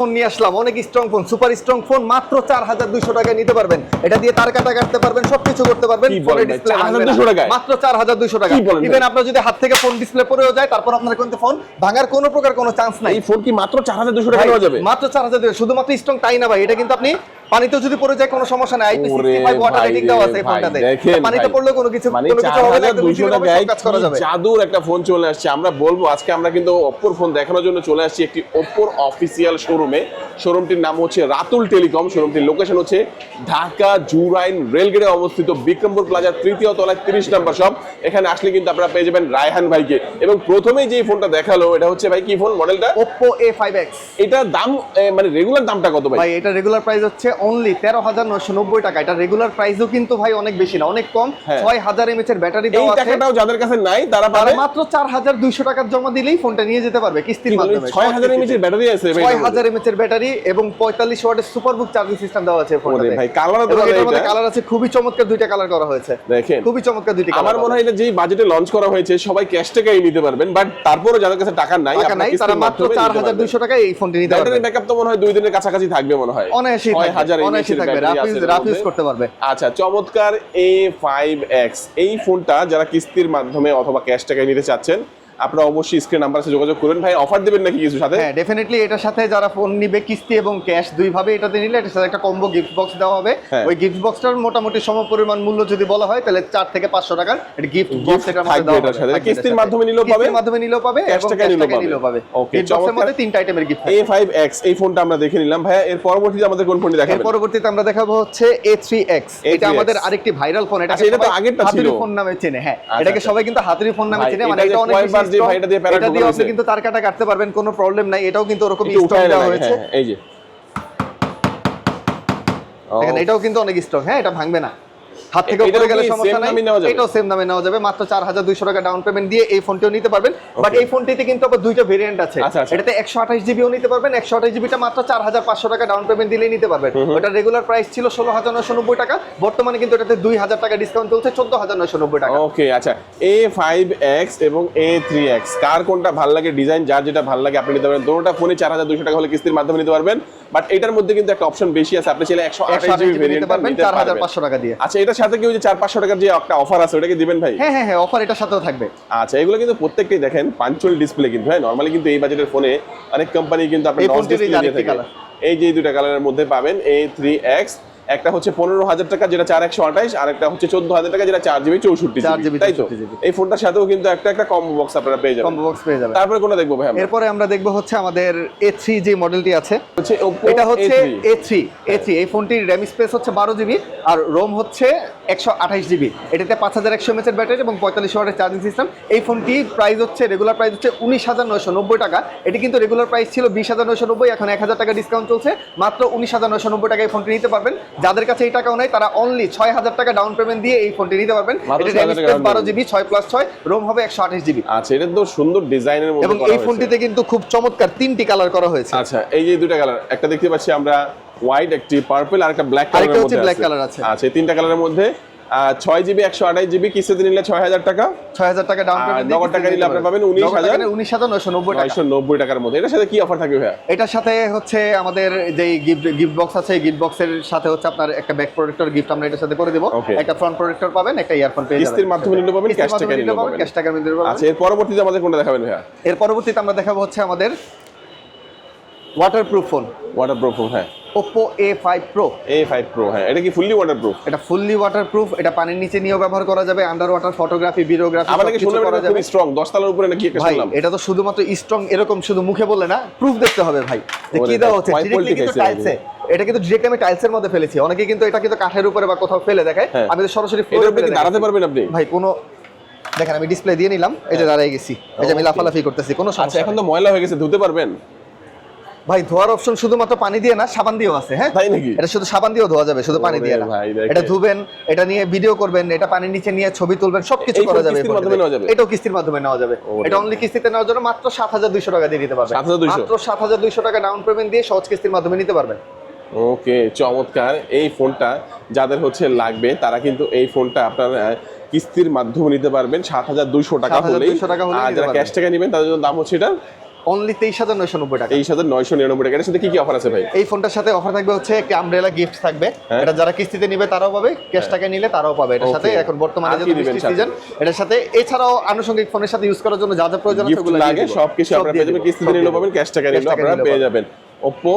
Phone নিয়ে আসলাম অনেক strong phone super strong phone মাত্র চার হাজার দুইশো টাকায় নিতে পারবেন এটা দিয়ে তার কাটা কাটতে পারবেন সবকিছু করতে পারবেন কি ফোনের বলেন ভাই, display ভাঙবে না। 4,200 টাকায়? মাত্র চার হাজার দুইশো টাকা? ইভেন আপনার যদি হাত থেকে ফোন ডিসপ্লে পড়েও যায় তারপর আপনার কিন্তু ফোন ভাঙার কোনো প্রকার কোনো চান্স নাই এই ফোন কি মাত্র চার হাজার দুশো টাকা যাবে মাত্র চার হাজার শুধুমাত্র স্ট্রং তাই না ভাই এটা কিন্তু আপনি পানিতেও যদি পড়ে যায় কোনো সমস্যা নাই। আইপি ওয়াটার রেটিং রে দেওয়া আছে ফোনটাতে। পানিতে ভাই। পড়লেও কোনো কিছু মানে কোনো কিছু হবে না হাজার একদম দুইশো easy ভাবে টাকায় সব কাজ করা যাবে। জাদুর একটা ফোন চলে আসছে? আমরা বলব আজকে আমরা কিন্তু ফোন দেখানোর জন্য চলে আসছি একটি অফিসিয়াল শোরুমে শোরুমটির নাম হচ্ছে রাতুল টেলিকম শোরুমটির লোকেশন হচ্ছে ঢাকা জুরাইন রেলগেটে অবস্থিত বিক্রমপুর প্লাজার তৃতীয় তলায় তিরিশ নাম্বার শপ এখানে আসলে কিন্তু আপনারা পেয়ে যাবেন রায়হান ভাইকে। এবং প্রথমেই যে ফোনটা দেখাল এটা হচ্ছে ভাই কি ফোন মডেলটা Oppo A5X এটার দাম মানে রেগুলার দামটা কত ভাই? ভাই এটা রেগুলার প্রাইস হচ্ছে অনলি তেরো হাজার নয়শো নব্বই টাকা। এটা রেগুলার প্রাইসও কিন্তু ভাই অনেক বেশি না অনেক কম। হ্যাঁ। ছয় হাজার এমএচ এর ব্যাটারি দেওয়া আছে। টাকাটাও যাদের কাছে নাই তারা পাবে। মাত্র চার হাজার দুইশো টাকার জমা দিলেই ফোনটা নিয়ে যেতে পারবে কিস্তির মাধ্যমে। ছয় হাজার এমএচ এর ব্যাটারি আছে ছয় হাজার এমএচ এর ব্যাটারি এবং পঁয়তাল্লিশ ওয়াটের সুপার বুক চার্জিং সিস্টেম দেওয়া আছে ফোনটাতে ভাই কালার মধ্যে কালার আছে খুবই চমৎকার দুইটা কালার করা হয়েছে। দেখেন খুবই চমৎকার দুইটা আমার মনে হয় এটা যেই বাজেটে লঞ্চ করা হয়েছে সবাই ক্যাশ টাকাই নিতে পারবেন বাট তারপরে যাদের কাছে টাকা নাই টাকা আপনারা নাই তারা মাত্র চার হাজার দুইশো টাকায় এই ফোনটি নিতে ব্যাটারি পারবে ব্যাকআপ তো মনে হয় দুই দিনের কাছাকাছি থাকবে মনে হয়। অনায়াসই ছয় হাজার থাকবে। ইউজ করতে পারবে। আচ্ছা চমৎকার এ ফাইভ এক্স এই ফোনটা যারা কিস্তির মাধ্যমে অথবা ক্যাশ টাকায় নিতে চাচ্ছেন আপনারা অবশ্যই স্ক্রিন নাম্বার আছে যোগাযোগ করবেন ভাই অফার দেবেন নাকি কিছু সাথে? হ্যাঁ ডেফিনেটলি এটার সাথে যারা ফোন নিবে কিস্তি এবং ক্যাশ দুই ভাবে এটাতে নিলে এটার সাথে একটা কম্বো গিফট বক্স দেওয়া হবে। হ্যাঁ। ওই গিফট বক্সটার মোটামুটি সমপরিমাণ মূল্য যদি বলা হয় তাহলে চার থেকে পাঁচশো টাকার এটা গিফট বক্স এটার মধ্যে দেওয়া হবে, সাথে। কিস্তির মাধ্যমে নিলেও পাবে, কিস্তির মাধ্যমে নিলেও পাবে এবং টাকায় নিলেও পাবে। গিফট বক্সের মধ্যে তিনটা আইটেমের গিফট এ ফাইভ এক্স এই ফোনটা আমরা দেখে নিলাম। ভাইয়া এর পরবর্তীতে আমাদের কোন ফোনটি এর দেখাবেন পরবর্তীতে আমরা দেখাবো হচ্ছে A3X এটা আমাদের আরেকটি ভাইরাল ফোন এটা এটা তো আগেরটা ছিল। হাতুড়ি ফোন নামে চেনে। হ্যাঁ আচ্ছা, এটাকে আচ্ছা। সবাই কিন্তু হাতুড়ি ফোন নামে চেনে। মানে এটা অনেক যে strong। ভাইটা দিয়ে প্যারা এটা দিয়ে আপনি কিন্তু তার কাটা কাটতে পারবেন কোনো প্রবলেম নাই। এটাও কিন্তু ওরকম স্টক দেওয়া হয়েছে। হ্যাঁ, এই যে। এটাও কিন্তু অনেক স্ট্রং হ্যাঁ এটা ভাঙবে না। হাত থেকে উপরে গেলে সমস্যা নাই? এটাও সেম দামে নেওয়া যাবে। মাত্র চার হাজার দুইশো টাকা ডাউন পেমেন্ট দিয়ে এই ফোনটিও নিতে পারবেন। বাট এই ফোনটিতে কিন্তু আবার দুইটা ভেরিয়েন্ট আছে। আচ্ছা, আচ্ছা। এটাতে একশো আঠাশ জিবিও নিতে পারবেন। একশো আঠাশ জিবিটা মাত্র চার হাজার পাঁচশো টাকা ডাউন পেমেন্ট দিলেই নিতে পারবেন। ওটা রেগুলার প্রাইস ছিল ষোলো হাজার নয়শো নব্বই টাকা। বর্তমানে কিন্তু এটাতে দুই হাজার টাকা ডিসকাউন্ট চলছে চোদ্দ হাজার নয়শো নব্বই টাকা। ওকে আচ্ছা। এ ফাইভ এক্স এবং এ থ্রি এক্স কার কোনটা ভালো লাগে ডিজাইন যার যেটা ভালো লাগে আপনি নিতে পারবেন। দুটোটা ফোনে চার হাজার দুশো টাকা হলে কিস্তির মাধ্যমে নিতে পারবেন। বাট এটার মধ্যে কিন্তু একটা অপশন বেশি আছে। আপনি চাইলে একশো একশো আঠাশ আঠাশ জিবি নিতে পারবেন পাঁচশো টাকা দিয়ে। আচ্ছা এটার সাথে কি ওই যে চার পাঁচশো টাকার যে একটা অফার আছে ওটাকে দিবেন ভাই? হ্যাঁ হ্যাঁ হ্যাঁ অফার এটা সাথেও থাকবে। আচ্ছা এগুলো কিন্তু প্রত্যেকটাই দেখেন পাঞ্চুয়াল ডিসপ্লে কিন্তু হ্যাঁ নর্মালি কিন্তু এই বাজেটের ফোনে অনেক কোম্পানি কিন্তু আপনি এই যে দুটা কালারের মধ্যে পাবেন এ থ্রি এক্স একটা হচ্ছে পনেরো হাজার টাকা যেটা চার একশো আঠাইশ আর একটা হচ্ছে চোদ্দ হাজার টাকা যেটা চার জিবি চৌষট্টি চার জিবি তাই তো? 64 GB এই ফোনটার সাথেও কিন্তু একটা একটা কম্বো বক্স আপনারা পেয়ে যাবেন। কম্বো বক্স পেয়ে যাবেন। তারপরে কোনটা দেখব ভাই এরপরে আমরা দেখব হচ্ছে আমাদের এ থ্রি যে মডেলটি আছে। এটা হচ্ছে A3 A three A three এই ফোনটির র্যাম স্পেস হচ্ছে বারো জিবি আর রোম হচ্ছে একশো আঠাশ জিবি। এটাতে পাঁচ হাজার একশো এমএচের ব্যাটারি এবং পঁয়তাল্লিশ ওয়াটের চার্জিং সিস্টেম এই ফোনটি প্রাইস হচ্ছে রেগুলার প্রাইস হচ্ছে উনিশ হাজার নয়শো নব্বই টাকা। এটি কিন্তু রেগুলার প্রাইস ছিল বিশ হাজার নয়শো নব্বই এখন এক হাজার টাকা ডিসকাউন্ট চলছে। মাত্র উনিশ হাজার নয়শো নব্বই টাকা এই ফোনটি নিতে পারবেন। যাদের কাছে এই টাকাও নাই তারা অনলি ছয় হাজার টাকা ডাউন পেমেন্ট দিয়ে এই ফোনটি নিতে পারবেন। মাত্র এটি র্যাম 6,000 টাকা বারো জিবি ছয় প্লাস ছয় রোম হবে একশো আঠাশ জিবি। আচ্ছা এটা তো সুন্দর ডিজাইনের এবং এই ফোনটিতে কিন্তু খুব চমৎকার তিনটি কালার করা হয়েছে। আচ্ছা এই যে দুটা কালার একটা দেখতে পাচ্ছি আমরা হোয়াইট একটি পার্পল আর একটা ব্ল্যাক কালারের হচ্ছে মধ্যে black color আছে। আচ্ছা এই তিনটা কালারের মধ্যে ছয় জিবি একশো আঠাশ জিবি কিস্তিতে নিলে ছয় হাজার টাকা। ছয় হাজার টাকা ডাউন পেমেন্ট নগদ টাকা নিলে আপনি পাবেন 19,000 উনিশ হাজার। নয়শো নব্বই নয়শো নব্বই টাকার মধ্যে। এটার সাথে কি অফার থাকবে ভাইয়া? এটার সাথে হচ্ছে আমাদের যে গিফট গিফট বক্স আছে গিফট বক্সের সাথে হচ্ছে আপনার একটা ব্যাক প্রোটেক্টর গিফট আমরা এটার সাথে করে দেবো। একটা ফ্রন্ট প্রোটেক্টর পাবেন একটা ইয়ারফোন পেয়ে কিস্তির মাধ্যমে নিলে পাবেন, cash টাকা নিলে পাবেন, ক্যাশ টাকা নিলে পাবেন। আচ্ছা এর পরবর্তীতে আমাদের কোনটা দেখাবেন ভাইয়া? এর পরবর্তীতে আমরা দেখাবো হচ্ছে আমাদের ওয়াটারপ্রুফ ফোন ওয়াটার প্রুফ হ্যাঁ। Oppo A5 Pro A five pro হ্যাঁ। এটা কি ফুললি ওয়াটার প্রুফ এটা ফুললি ওয়াটারপ্রুফ এটা পানির নিচে নিয়েও ব্যবহার করা যাবে আন্ডার ওয়াটার ফটোগ্রাফি ভিডিওগ্রাফি আমার নাকি শুনলাম করা এটা যাবে। স্ট্রং দশ তলার উপরে নাকি একটা শুনলাম? এটা তো শুধুমাত্র স্ট্রং এরকম শুধু মুখে বললে না প্রুফ দেখতে হবে ভাই। যে কি দেওয়া হচ্ছে ডিরেক্টলি কিন্তু টাইলসে এটা কিন্তু ডিরেক্ট আমি টাইলসের মধ্যে ফেলেছি। অনেকে কিন্তু এটা কিন্তু কাঠের উপরে বা কোথাও ফেলে দেখায়। হ্যাঁ। আমি তো সরাসরি ফ্লোরে ফেলে দাঁড়াতে পারবেন আপনি? ভাই কোনো দেখেন আমি ডিসপ্লে দিয়ে নিলাম এই যে দাঁড়াই গেছি। এই যে আমি লাফালাফি করতেছি কোনো আচ্ছা সমস্যা এখন তো ময়লা হয়ে গেছে ধুতে পারবেন? ভাই ধোয়ার অপশন শুধুমাত্র পানি দিয়ে না সাবান দিয়েও আছে হ্যাঁ? তাই নাকি? এটা শুধু সাবান দিয়েও ধোয়া যাবে শুধু পানি দিয়ে না। এটা ধুবেন এটা নিয়ে ভিডিও করবেন এটা পানির নিচে নিয়ে ছবি তুলবেন সবকিছু করা যাবে? এটাও কিস্তির মাধ্যমে নেওয়া যাবে। এটা অনলি কিস্তিতে নেওয়ার জন্য মাত্র সাত হাজার দুইশো টাকা দিয়ে নিতে পারবেন। 7,200 মাত্র সাত হাজার দুইশো টাকা ডাউন পেমেন্ট দিয়ে সহজ কিস্তির মাধ্যমে নিতে পারবেন। ওকে চমৎকার। এই ফোনটা যাদের হচ্ছে লাগবে তারা কিন্তু এই ফোনটা আপনার কিস্তির মাধ্যমে নিতে পারবেন। সাত হাজার দুইশো টাকা হলেই। 7,200 টাকা হলেই আর যারা। ক্যাশ টাকা নেবেন তাদের জন্য দাম হচ্ছে এটা অনলি তেইশ হাজার নয়শো নব্বই টাকা। তেইশ হাজার নয়শো নিরানব্বই টাকা। সাথে কি কি অফার আছে ভাই? এই ফোনটার সাথে অফার থাকবে হচ্ছে একটি আমব্রেলা গিফট থাকবে। হ্যাঁ। এটা যারা কিস্তিতে নিবে তারাও পাবে ক্যাশ টাকায় নিলে তারাও পাবে। এটার সাথে এখন বর্তমানে যে? সিজন এটার সাথে এছাড়াও আনুষঙ্গিক ফোনের সাথে ইউজ করার জন্য যা যা প্রয়োজন আছে ওগুলো লাগে। সবকিছু সব আপনারা পেয়ে যাবেন কিস্তিতে নিলেও পাবেন ক্যাশ টাকা নিলেও আপনারা পেয়ে যাবেন। ওপ্পো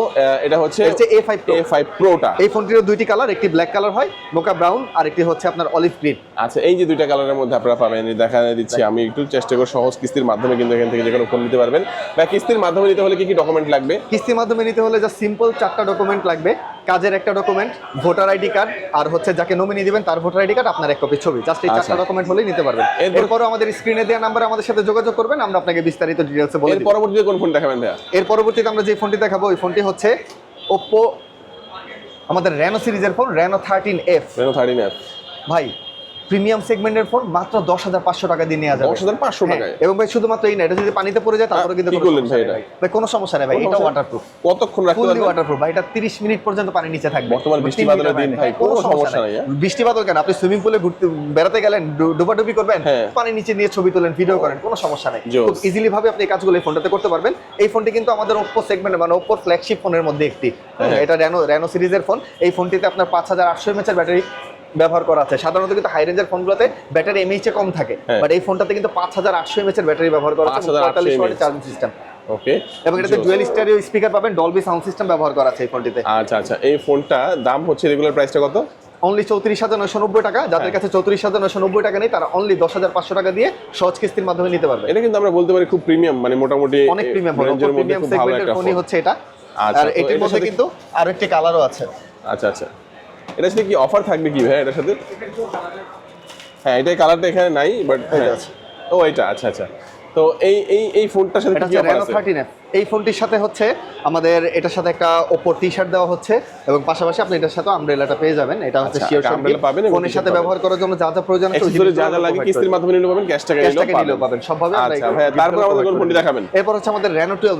এটা হচ্ছে এ ফাইভ A5 Pro। A5 Proটা। এই ফোনটিরও দুইটি কালার একটি ব্ল্যাক কালার হয় নোকা ব্রাউন আর একটি হচ্ছে আপনার অলিভ গ্রিন আচ্ছা এই যে দুইটা কালারের মধ্যে আপনারা পাবেন দেখা দিচ্ছি আমি একটু চেষ্টা করে সহজ কিস্তির মাধ্যমে কিন্তু এখান থেকে যে কোনো ফোন নিতে পারবেন। বা কিস্তির মাধ্যমে নিতে হলে কি কি ডকুমেন্ট লাগবে? কিস্তির মাধ্যমে নিতে হলে যা সিম্পল চারটা ডকুমেন্ট লাগবে। কাজের একটা ডকুমেন্ট ভোটার আইডি কার্ড আর হচ্ছে যাকে নমিনি দিবেন তার ভোটার আইডি কার্ড আপনার এক কপি ছবি। জাস্ট এই চারটা আচ্ছা। ডকুমেন্ট হলেই নিতে পারবেন। এরপর- এরপরও আমাদের স্ক্রিনে দেওয়া নাম্বারে আমাদের সাথে যোগাযোগ করবেন আমরা আপনাকে বিস্তারিত ডিটেলসে বলে এর পরবর্তীতে কোন ফোন দেখাবেন ভাইয়া? এর পরবর্তীতে আমরা যে ফোনটি দেখাবো ওই ফোনটি হচ্ছে ওপ্পো আমাদের র্যানো সিরিজের phone Reno thirteen F Reno thirteen F ভাই প্রিমিয়াম সেগমেন্টের ফোন মাত্র দশ হাজার পাঁচশো টাকা দিয়ে নেওয়া যাবে। দশ হাজার পাঁচশো হ্যাঁ, টাকায়? এবং ভাই শুধুমাত্র এই না এটা যদি পানিতে পড়ে যায় তারপরে কিন্তু করলেন ভাই এটা? ভাই কোনো সমস্যা নেই ভাই এটা ওয়াটারপ্রুফ কতক্ষণ রাখতে পারবেন? ওয়াটারপ্রুফ ভাই এটা 30 মিনিট পর্যন্ত পানির নিচে থাকবে। বর্তমান বৃষ্টি তিন বাদলের দিন পানি। ভাই, কোনো সমস্যা নাই, হ্যাঁ? বৃষ্টি বাদল কেন? আপনি সুইমিং পুলে ঘুরতে বেড়াতে গেলেন ডুবাডুবি করবেন হ্যাঁ। পানির নিচে নিয়ে ছবি তোলেন ভিডিও করেন কোনো সমস্যা নেই। খুব ইজিলি ভাবে আপনি এই কাজগুলো এই ফোনটাতে করতে পারবেন। এই ফোনটি কিন্তু আমাদের ওপ্পো সেগমেন্ট মানে ওপ্পোর ফ্ল্যাগশিপ ফোনের মধ্যে একটি। এটা র্যানো সিরিজের ফোন এই ফোনটিতে আপনার পাঁচ হাজার আটশো এমএচের ব্যাটারি ব্যবহার করা আছে। সাধারণত কিন্তু হাই রেঞ্জের ফোনগুলোতে ব্যাটারি এমএইচে কম থাকে। হ্যাঁ। বাট এই ফোনটাতে কিন্তু পাঁচ হাজার আটশো এমএচের ব্যাটারি ব্যবহার করা আছে 5800 পঁয়তাল্লিশ ওয়াটের চার্জিং সিস্টেম ওকে এবং এটাতে ডুয়েল স্টেরিও স্পিকার পাবেন ডলবি সাউন্ড সিস্টেম ব্যবহার করা আছে এই ফোনটিতে। আচ্ছা আচ্ছা। এই ফোনটা দাম হচ্ছে রেগুলার প্রাইসটা কত? অনলি চৌত্রিশ হাজার নয়শো নব্বই টাকা। যাদের হ্যাঁ। কাছে চৌত্রিশ হাজার নয়শো নব্বই টাকা নেই তারা অনলি দশ হাজার পাঁচশো টাকা দিয়ে সহজ কিস্তির মাধ্যমে নিতে পারবে। এটা কিন্তু আমরা বলতে পারি খুব প্রিমিয়াম মানে মোটামুটি অনেক প্রিমিয়াম প্রিমিয়াম সেগমেন্টের ফোনই হচ্ছে এটা। আচ্ছা, আর এটির এটার মধ্যে কিন্তু আরও একটি কালারও আছে। আচ্ছা আচ্ছা। এটার সাথে কি অফার থাকবে কি ভাই এটার সাথে? হ্যাঁ এটাই কালারটা এখানে নাই বাট ও এটা আচ্ছা আচ্ছা। তো এই এই এই ফোনটার সাথে কি অফার আছে? এই ফোনটির সাথে হচ্ছে আমাদের এটার সাথে একটা ওপর টি শার্ট দেওয়া হচ্ছে এবং পাশাপাশি আপনি এটার সাথে আমব্রেলাটা পেয়ে যাবেন। এটা হচ্ছে শিওর একটা পাবেন ফোনের সাথে ব্যবহার করার জন্য যা যা প্রয়োজন আছে যা যা লাগে কিস্তির মাধ্যমে নিলেও পাবেন ক্যাশ টাকা নিলেও পাবেন। সবভাবে আমরা আচ্ছা ভাই তারপর আমাদের কোন ফোনটি দেখাবেন। এরপর হচ্ছে আমাদের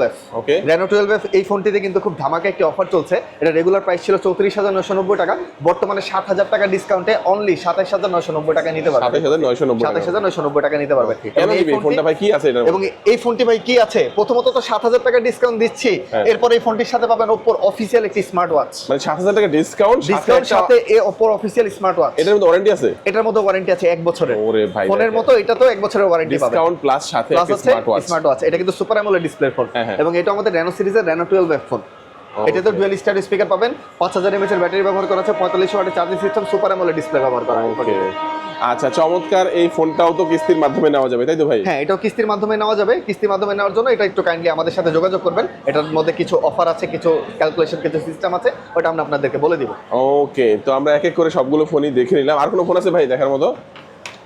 F Okay. Reno twelve F এই ফোনটিতে কিন্তু খুব ধামাকা একটি অফার চলছে। এটা রেগুলার প্রাইস ছিল চৌত্রিশ হাজার নয়শো নব্বই টাকা। বর্তমানে সাত হাজার টাকা ডিসকাউন্টে অনলি সাতাইশ হাজার নয়শো নব্বই টাকা নিতে পারবে। সাতাশ হাজার নয়শো নব্বই সাতাইশ হাজার নয়শো নব্বই টাকা নিতে পারবে। কেন এবং এই ফোনটা ভাই কি আছে এবং এই ফোনটি ভাই কি আছে? প্রথমত তো সাত হাজার টাকা ডিসকাউন্ট দিচ্ছি। হ্যাঁ। এরপর এই ফোনটির সাথে পাবেন ওপ্পোর অফিসিয়াল একটি স্মার্ট ওয়াচ মানে সাত হাজার টাকা ডিসকাউন্ট ডিসকাউন্ট সাথে এই ওপ্পোর অফিসিয়াল স্মার্ট ওয়াচ এটার মধ্যে ওয়ারেন্টি আছে? এটার মধ্যে ওয়ারেন্টি আছে এক বছরের। ওরে ভাই ফোনের মতো এটা তো এক বছরের ওয়ারেন্টি পাবে ডিসকাউন্ট প্লাস সাথে স্মার্ট ওয়াচ স্মার্ট ওয়াচ এটা কিন্তু সুপার অ্যামোলেড ডিসপ্লে ফোন। এবং এটা আমাদের র্যানো সিরিজের র্যানো টুয়েলভ ফোন এটাতে. ডুয়েল স্টার স্পিকার পাবেন। পাঁচ হাজার এমএচ এর ব্যাটারি ব্যবহার করা আছে। পঁয়তাল্লিশ ওয়াটের charging system super AMOLED display ব্যবহার করা। ওকে আচ্ছা চমৎকার এই ফোনটাও তো কিস্তির মাধ্যমে নেওয়া যাবে তাই তো ভাই? হ্যাঁ এটাও কিস্তির মাধ্যমে নেওয়া যাবে। কিস্তির মাধ্যমে নেওয়ার জন্য এটা একটু কাইন্ডলি আমাদের সাথে যোগাযোগ করবেন। এটার মধ্যে কিছু অফার আছে কিছু ক্যালকুলেশন কিছু সিস্টেম আছে ওটা আমরা আপনাদেরকে বলে দিব। ওকে তো আমরা এক এক করে সবগুলো ফোনই দেখে নিলাম। আর কোনো ফোন আছে ভাই দেখার মতো?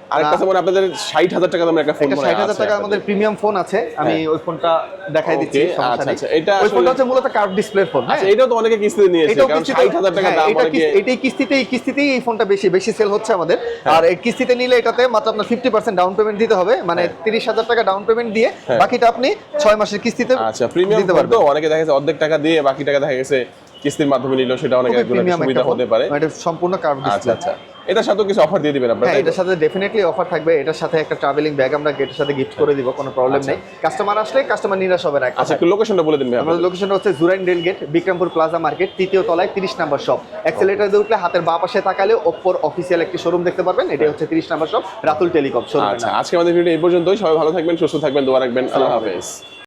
আরেকটা। মানে আপনাদের ষাট হাজার টাকা দামের একটা ফোন মনে হয় ষাট হাজার আছে টাকা আমাদের প্রিমিয়াম ফোন আছে আমি হ্যাঁ। ওই ফোনটা দেখাই দিচ্ছি আচ্ছা, আচ্ছা, এটা ওই ফোনটা হচ্ছে মূলত কার্ভ ডিসপ্লে ফোন হ্যাঁ আচ্ছা এটাও তো অনেকে কিস্তিতে নিয়েছে এটাও কারণ কিস্তিতে- ষাট হাজার টাকা হ্যাঁ, দাম অনেকে এটাই কিস্তিতেই কিস্তিতেই এই ফোনটা বেশি বেশি সেল হচ্ছে আমাদের হ্যাঁ। আর এই কিস্তিতে নিলে এটাতে মাত্র আপনার ফিফটি পার্সেন্ট ডাউন পেমেন্ট দিতে হবে মানে হ্যাঁ। তিরিশ হাজার টাকা ডাউন পেমেন্ট দিয়ে হ্যাঁ। বাকিটা আপনি ছয় মাসের কিস্তিতে আচ্ছা প্রিমিয়াম দিতে ফোন পারবেন তো অনেকে দেখা গেছে অর্ধেক টাকা দিয়ে বাকি টাকা দেখা গেছে কিস্তির মাধ্যমে নিল সেটা অনেক সুবিধা হতে পারে এটা সম্পূর্ণ কার্ভ আচ্ছা আচ্ছা এটার সাথেও কিছু অফার দিয়ে দিবেন আপনারা হ্যাঁ? এটার সাথে ডেফিনেটলি অফার থাকবে। এটার সাথে একটা ট্রাভেলিং ব্যাগ আমরা এটার সাথে গিফট করে দিব কোনো প্রবলেম আচ্ছা। নেই। কাস্টমার আসলে কাস্টমার নিরাশ হবে না আচ্ছা লোকেশনটা বলে দিন আমাদের। লোকেশনটা হচ্ছে Jurain rail gate Bikrampur plaza market তৃতীয় তলায় তিরিশ নাম্বার শপ অ্যাক্সেলেটার দিয়ে উঠলে হাতের বা পাশে তাকালে ওপ্পোর অফিসিয়াল একটি শোরুম দেখতে পারবেন। এটাই হচ্ছে তিরিশ number shop Ratul telecom showroom আচ্ছা আজকে আমাদের ভিডিও এই পর্যন্তই। সবাই ভালো থাকবেন সুস্থ থাকবেন দোয়া রাখবেন। আল্লাহ হাফেজ।